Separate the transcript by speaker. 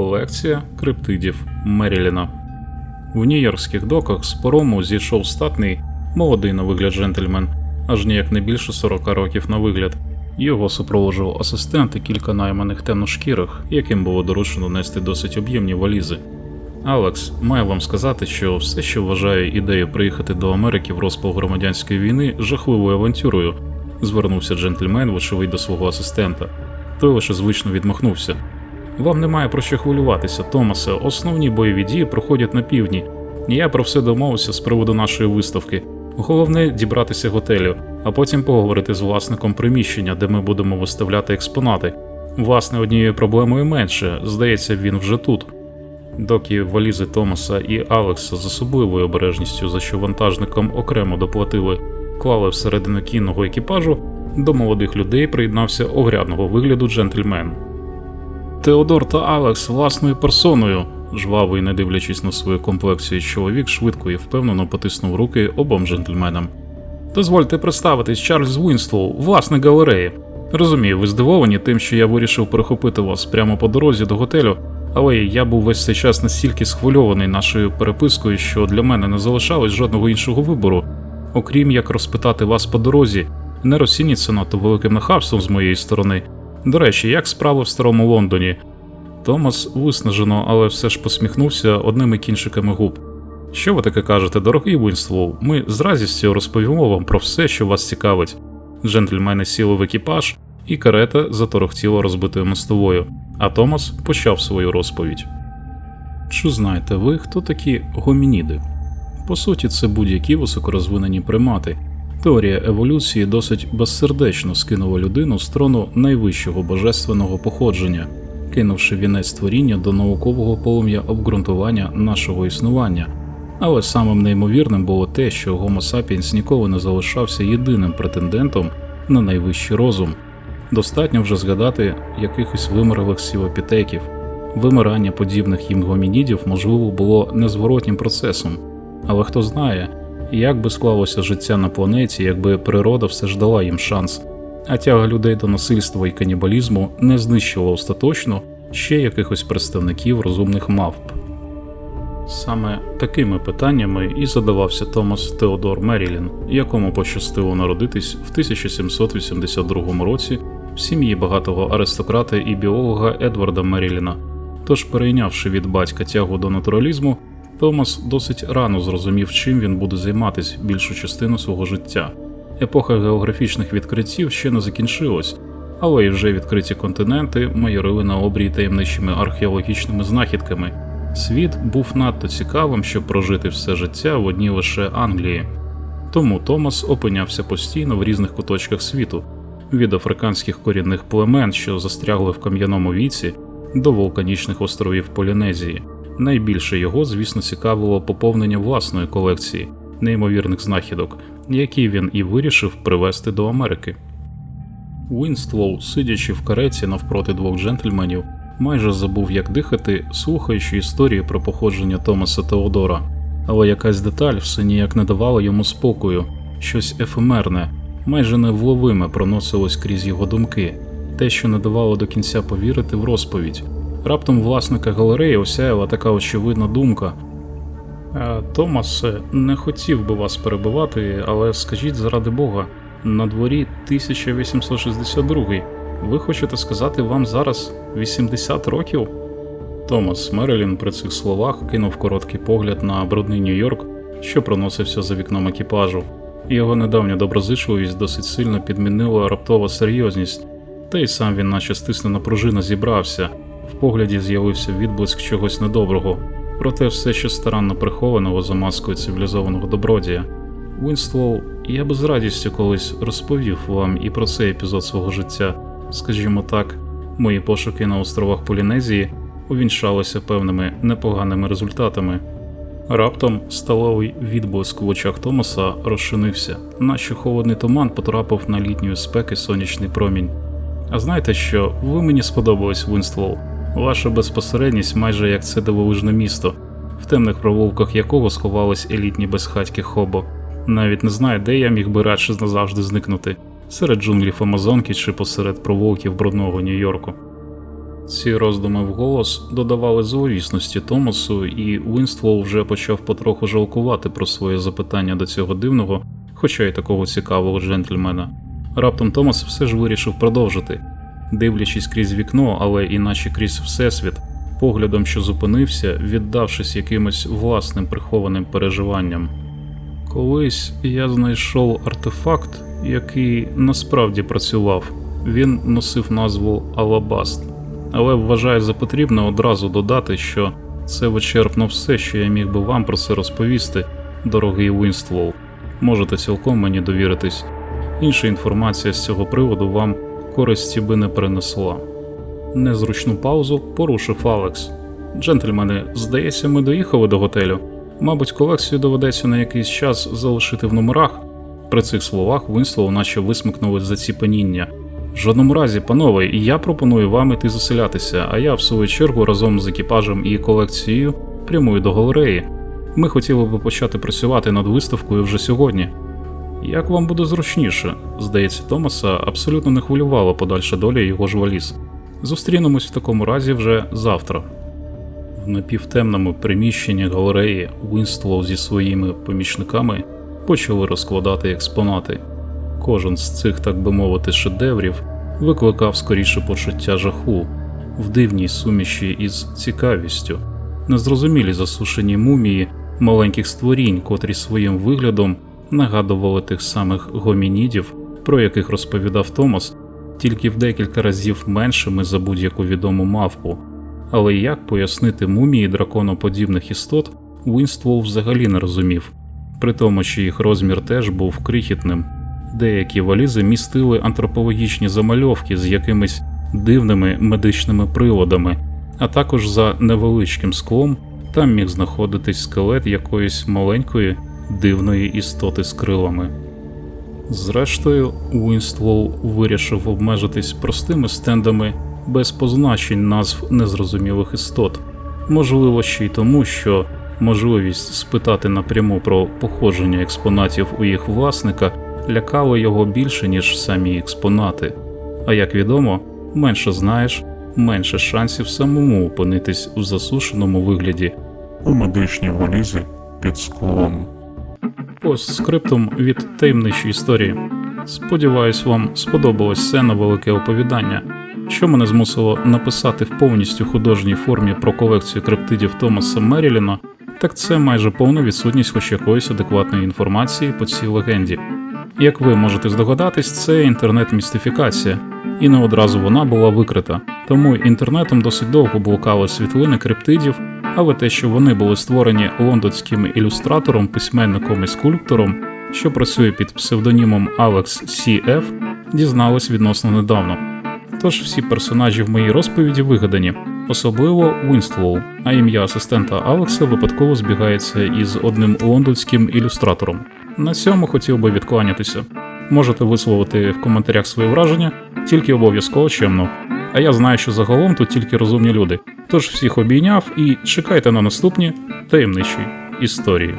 Speaker 1: Колекція криптидів Меріліна. В нью-йоркських доках з порому зійшов статний, молодий на вигляд джентльмен, аж ніяк не більше 40 років на вигляд. Його супроводжував асистент і кілька найманих темношкірих, яким було доручено нести досить об'ємні валізи. Алекс має вам сказати, що все, що вважає ідею приїхати до Америки в розпал громадянської війни жахливою авантюрою, звернувся джентльмен, вочевидь до свого асистента. Той лише звично відмахнувся. Вам немає про що хвилюватися, Томасе. Основні бойові дії проходять на півдні. Я про все домовився з приводу нашої виставки. Головне дібратися готелю, а потім поговорити з власником приміщення, де ми будемо виставляти експонати. Власне, однією проблемою менше, здається, він вже тут. Доки валізи Томаса і Алекса з особливою обережністю, за що вантажникам окремо доплатили, клали всередину кінного екіпажу, до молодих людей приєднався огрядного вигляду джентльмен. Теодор та Алекс власною персоною, жвавий, не дивлячись на свою комплекцію чоловік, швидко і впевнено потиснув руки обом джентльменам. Дозвольте представитись, Чарльз Вінслоу, власник галереї. Розумію, ви здивовані тим, що я вирішив перехопити вас прямо по дорозі до готелю, але я був весь цей час настільки схвильований нашою перепискою, що для мене не залишалось жодного іншого вибору, окрім як розпитати вас по дорозі, не розцініть це надто великим нахабством з моєї сторони. До речі, як справи в старому Лондоні? Томас виснажено, але все ж посміхнувся одними кінчиками губ. Що ви таке кажете, дорогий Вінслоу? Ми з радістю розповімо вам про все, що вас цікавить. Джентльмени сіли в екіпаж, і карета заторохтіла розбитою мостовою, а Томас почав свою розповідь. Чи знаєте ви, хто такі гомініди? По суті, це будь-які високорозвинені примати. Теорія еволюції досить безсердечно скинула людину з трону найвищого божественного походження, кинувши вінець творіння до наукового полум'я обґрунтування нашого існування. Але самим неймовірним було те, що Homo sapiens ніколи не залишався єдиним претендентом на найвищий розум. Достатньо вже згадати якихось вимерлих сілопітеків. Вимирання подібних їм гомінідів можливо було незворотнім процесом, але хто знає, як би склалося життя на планеті, якби природа все ж дала їм шанс, а тяга людей до насильства і канібалізму не знищила остаточно ще якихось представників розумних мавп. Саме такими питаннями і задавався Томас Теодор Мерілін, якому пощастило народитись в 1782 році в сім'ї багатого аристократа і біолога Едварда Меріліна. Тож, перейнявши від батька тягу до натуралізму, Томас досить рано зрозумів, чим він буде займатися більшу частину свого життя. Епоха географічних відкриттів ще не закінчилась, але й вже відкриті континенти майорили на обрій таємничими археологічними знахідками. Світ був надто цікавим, щоб прожити все життя в одній лише Англії. Тому Томас опинявся постійно в різних куточках світу, від африканських корінних племен, що застрягли в кам'яному віці, до вулканічних островів Полінезії. Найбільше його, звісно, цікавило поповнення власної колекції неймовірних знахідок, які він і вирішив привезти до Америки. Уінслоу, сидячи в кареті навпроти двох джентльменів, майже забув, як дихати, слухаючи історії про походження Томаса Теодора, але якась деталь все ніяк не давала йому спокою, щось ефемерне, майже невловиме проносилось крізь його думки, те, що не давало до кінця повірити в розповідь. Раптом власника галереї осяяла така очевидна думка. «Е, Томасе, не хотів би вас перебивати, але скажіть заради Бога, на дворі 1862. Ви хочете сказати, вам зараз 80 років? Томас Мерелін при цих словах кинув короткий погляд на брудний Нью-Йорк, що проносився за вікном екіпажу. Його недавня доброзичливість досить сильно підмінила раптова серйозність, та й сам він, наче стиснена пружина, зібрався. В погляді з'явився відблиск чогось недоброго, проте все ще старанно прихованого за маскою цивілізованого добродія. Вінслоу, я би з радістю колись розповів вам і про цей епізод свого життя. Скажімо так, мої пошуки на островах Полінезії увінчалися певними непоганими результатами. Раптом сталовий відблиск в очах Томаса розчинився, наче холодний туман потрапив на літньої спеки сонячний промінь. А знаєте що, ви мені сподобались, Вінслоу. Ваша безпосередність майже як це дивовижне місто, в темних провулках якого сховались елітні безхатьки хобо. Навіть не знаю, де я міг би радше назавжди зникнути серед джунглів Амазонки чи посеред провулків брудного Нью-Йорку. Ці роздуми вголос додавали зловісності Томасу, і Уінствол вже почав потроху жалкувати про своє запитання до цього дивного, хоча й такого цікавого джентльмена. Раптом Томас все ж вирішив продовжити, дивлячись крізь вікно, але іначе крізь всесвіт, поглядом, що зупинився, віддавшись якимось власним прихованим переживанням. Колись я знайшов артефакт, який насправді працював. Він носив назву Алабаст, але вважаю за потрібне одразу додати, що це вичерпно все, що я міг би вам про це розповісти, дорогий Уінствол. Можете цілком мені довіритись. Інша інформація з цього приводу вам користі би не принесла. Незручну паузу порушив Алекс. Джентльмени, здається, ми доїхали до готелю. Мабуть, колекцію доведеться на якийсь час залишити в номерах. При цих словах Винслоу наче висмикнули заціпеніння. В жодному разі, панове, я пропоную вам іти заселятися, а я, в свою чергу, разом з екіпажем і колекцією прямую до галереї. Ми хотіли би почати працювати над виставкою вже сьогодні. Як вам буде зручніше? Здається, Томаса абсолютно не хвилювала подальша доля його ж валіз. Зустрінемось в такому разі вже завтра. В напівтемному приміщенні галереї Вінслоу зі своїми помічниками почали розкладати експонати. Кожен з цих, так би мовити, шедеврів викликав скоріше почуття жаху в дивній суміші із цікавістю, незрозумілі засушені мумії маленьких створінь, котрі своїм виглядом нагадували тих самих гомінідів, про яких розповідав Томас, тільки в декілька разів меншими за будь-яку відому мавпу. Але як пояснити мумії драконоподібних істот, Уінствол взагалі не розумів, при тому, що їх розмір теж був крихітним. Деякі валізи містили антропологічні замальовки з якимись дивними медичними приладами, а також за невеличким склом там міг знаходитись скелет якоїсь маленької дивної істоти з крилами. Зрештою, Уінствол вирішив обмежитись простими стендами без позначень назв незрозумілих істот, можливо, ще й тому, що можливість спитати напряму про походження експонатів у їх власника лякало його більше, ніж самі експонати. А як відомо, менше знаєш, менше шансів самому опинитись в засушеному вигляді
Speaker 2: у медичній валізі під склом.
Speaker 1: Постскриптум від таємничої історії. Сподіваюсь, вам сподобалось це невелике оповідання, що мене змусило написати в повністю художній формі про колекцію криптидів Томаса Меріліна, так це майже повна відсутність хоч якоїсь адекватної інформації по цій легенді. Як ви можете здогадатись, це інтернет-містифікація, і не одразу вона була викрита. Тому інтернетом досить довго блукали світлини криптидів, але те, що вони були створені лондонським ілюстратором, письменником і скульптором, що працює під псевдонімом Alex C.F., дізнались відносно недавно. Тож всі персонажі в моїй розповіді вигадані, особливо Уінствоу, а ім'я асистента Алекса випадково збігається із одним лондонським ілюстратором. На цьому хотів би відкланятися. Можете висловити в коментарях свої враження, тільки обов'язково чемно. А я знаю, що загалом тут тільки розумні люди. Тож всіх обійняв і чекайте на наступні таємничі історії.